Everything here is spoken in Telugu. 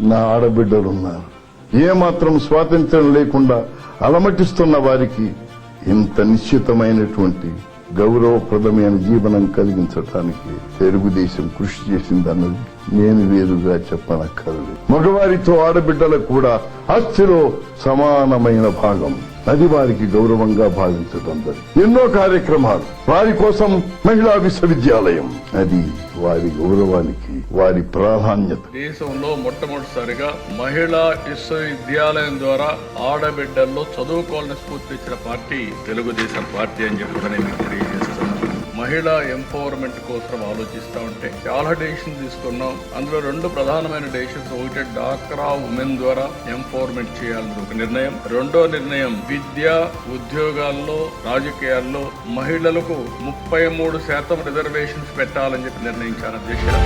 నా ఆడబిడ్డలున్నారు. ఏమాత్రం స్వాతంత్ర్యం లేకుండా అలమటిస్తున్న వారికి ఇంత నిశ్చితమైనటువంటి గౌరవప్రదమైన జీవనం కలిగించటానికి తెలుగుదేశం కృషి చేసిందన్నది నేను వేరుగా చెప్పనక్కర్లేదు. మగవారితో ఆడబిడ్డలకు కూడా ఆస్తిలో సమానమైన భాగం. అది వారికి గౌరవంగా భావించడం ఎన్నో కార్యక్రమాలు. వారి కోసం మహిళా విశ్వవిద్యాలయం. అది వారి గౌరవానికి వారి ప్రాధాన్యత. దేశంలో మొట్టమొదటిసారిగా మహిళా విశ్వవిద్యాలయం ద్వారా ఆడబిడ్డల్లో చదువుకోవాలని స్ఫూర్తి ఇచ్చిన పార్టీ తెలుగుదేశం పార్టీ అని చెప్పి మహిళా ఎంపవర్మెంట్ కోసం ఆలోచిస్తా ఉంటే చాలా డెసిషన్ తీసుకున్నాం. అందులో రెండు ప్రధానమైన డెసిషన్స్. ఒకటి డాక్రా ఉమెన్ ద్వారా ఎంపవర్మెంట్ చేయాలని ఒక నిర్ణయం. రెండో నిర్ణయం విద్య ఉద్యోగాల్లో రాజకీయాల్లో మహిళలకు ముప్పై మూడు శాతం రిజర్వేషన్స్ పెట్టాలని చెప్పి నిర్ణయించాను అధ్యక్షుడు